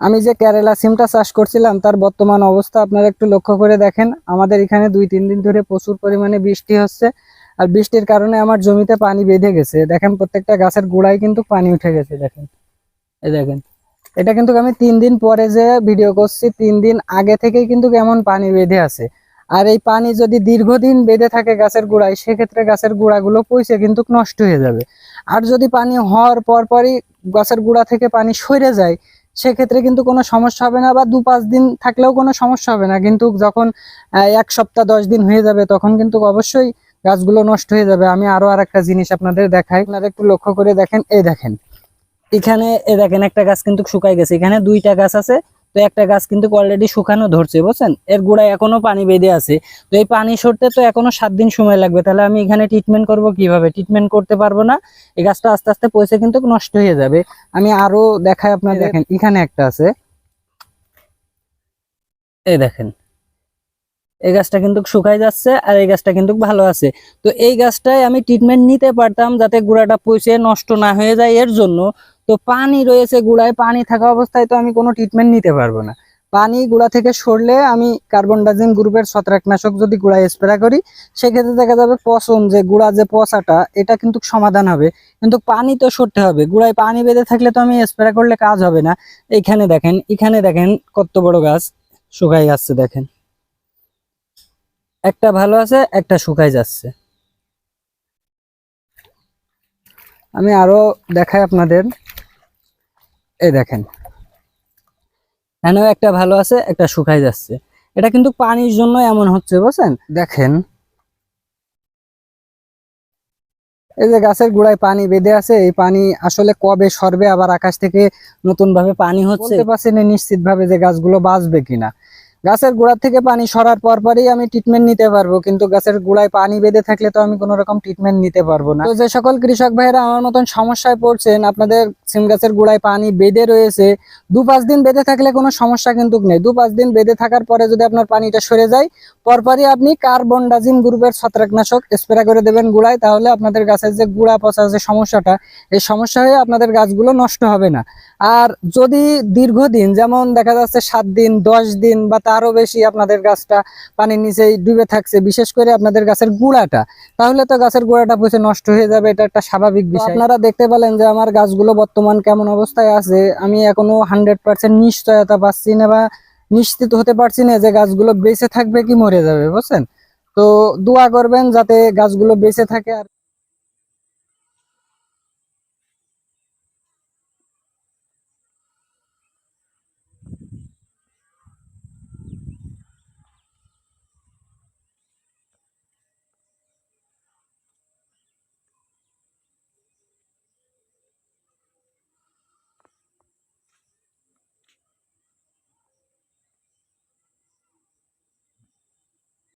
আমি যে কেরালা সিমটা চাষ করছিলাম, তার বর্তমান অবস্থা আপনারা একটু লক্ষ্য করে দেখেন। আমাদের এখানে দুই তিন দিন ধরে প্রচুর পরিমাণে বৃষ্টি হচ্ছে। আর বৃষ্টির কারণে আমার জমিতে পানি বেঁধে গেছে। দেখেন প্রত্যেকটা গাছের গোড়ায় কিন্তু পানি উঠে গেছে, দেখেন। এই দেখেন। এটা কিন্তু আমি তিন দিন পরে যে ভিডিও করছি, তিন দিন আগে থেকেই কিন্তু এমন পানি বেঁধে আছে। আর এই পানি যদি দীর্ঘদিন বেঁধে থাকে গাছের গোড়ায়, সেক্ষেত্রে গাছের গোড়াগুলো পয়সে কিন্তু নষ্ট হয়ে যাবে। আর যদি পানি হওয়ার পর পরই গাছের গোড়া থেকে পানি সরে যায় সেক্ষেত্রে কিন্তু কোনো সমস্যা হবে না বা দু পাঁচ দিন থাকলেও কোনো সমস্যা হবে না। কিন্তু যখন এক সপ্তাহ, দশ দিন হয়ে যাবে, তখন কিন্তু অবশ্যই গাছগুলো নষ্ট হয়ে যাবে। আমি আরও আর একটা জিনিস আপনাদের দেখাই। আপনারা একটু লক্ষ্য করে দেখেন। এই দেখেন, এখানে, এ দেখেন একটা গাছ কিন্তু শুকাই গেছে। এখানে দুইটা গাছ আছে। তো একটা গাছ কিন্তু অলরেডি শুকানো ধরছে বুঝছেন? এর গোড়ায় এখনও পানি বেঁধে আছে। তো এই পানি সরতে তো এখনও সাত দিন সময় লাগবে। তাহলে আমি এখানে ট্রিটমেন্ট করব কীভাবে? ট্রিটমেন্ট করতে পারব না। এই গাছটা আস্তে আস্তে পয়সা কিন্তু নষ্ট হয়ে যাবে। আমি আরও দেখাই আপনার দেখেন এখানে একটা আছে। এই দেখেন। এই গাছটা কিন্তু শুকাই যাচ্ছে আর এই গাছটা কিন্তু ভালো আছে। তো এই গাছটায় আমি ট্রিটমেন্ট নিতে পারতাম যাতে গুঁড়াটা পচে নষ্ট না হয়ে যায় এর জন্য। তো পানি রয়েছে গুড়ায়, পানি থাকা অবস্থায় তো আমি কোনো ট্রিটমেন্ট নিতে পারব না। পানি গুড়া থেকে সরলে আমি কার্বন ডাইজিম গ্রুপের ছত্রাকনাশক যদি গুড়ায় স্প্রে করি, সেক্ষেত্রে দেখা যাবে পচন, যে গুড়া যে পচাটা, এটা কিন্তু সমাধান হবে। কিন্তু পানি তো সরতে হবে। গুড়ায় পানি বেঁধে থাকলে তো আমি স্প্রে করলে কাজ হবে না। এইখানে দেখেন, এখানে দেখেন কত বড় গাছ। শুকাই যাচ্ছে, দেখেন। একটা ভালো আছে, একটা শুকাই যাচ্ছে। আমি আরও দেখাই আপনাদের। এই দেখেন। এখানেও একটা ভালো আছে, একটা শুকাই যাচ্ছে। এটা কিন্তু পানির জন্য এমন হচ্ছে, বুঝছেন? দেখেন। এই যে গাছের গোড়ায় পানি বেঁধে আছে, এই পানি আসলে কবে সরবে, আবার আকাশ থেকে নতুন ভাবে পানি হচ্ছে? পারছি নিশ্চিত ভাবে যে গাছগুলো বাঁচবে কিনা। গাছের গোড়া থেকে পানি সরার পর পরই আমি ট্রিটমেন্ট নিতে পারব, কিন্তু গাছের গোড়ায় পানি বেঁধে থাকলে তো আমি কোনো রকম ট্রিটমেন্ট নিতে পারব না। তো যে সকল কৃষক ভাইয়েরা আমার মতন সমস্যায় পড়ছেন, আপনাদের সিম গাছের গোড়ায় পানি বেঁধে রয়েছে, দু পাঁচ দিন বেঁধে থাকলে কোনো সমস্যা কিন্তু নেই। দু পাঁচ দিন বেঁধে থাকার পরে যদি আপনার পানিটা সরে যায়, পরপরই আপনি কার্বন ডাজিম গ্রুপের ছত্রাকনাশক স্প্রে করে দেবেন গুড়ায়, তাহলে আপনাদের গাছের যে গুড়া পচা যে সমস্যাটা, এই সমস্যা হয়ে আপনাদের গাছগুলো নষ্ট হবে না। আর যদি দীর্ঘদিন, যেমন দেখা যাচ্ছে সাত দিন, দশ দিন বা তারও বেশি আপনাদের গাছটা পানির নিচেই ডুবে থাকছে, বিশেষ করে আপনাদের গাছের গুঁড়াটা। তাহলে তো গাছের গোড়াটা পচে নষ্ট হয়ে যাবে, এটা একটা স্বাভাবিক বিষয়। আপনারা দেখতে পেলেন যে আমার গাছগুলো বর্তমান কেমন অবস্থায় আছে, আমি এখনও হান্ড্রেড পার্সেন্ট নিশ্চয়তা পাচ্ছি না বা নিশ্চিত হতে পারছি না যে গাছগুলো বেঁচে থাকবে কি মরে যাবে, বুঝছেন? তো দোয়া করবেন যাতে গাছগুলো বেঁচে থাকে আর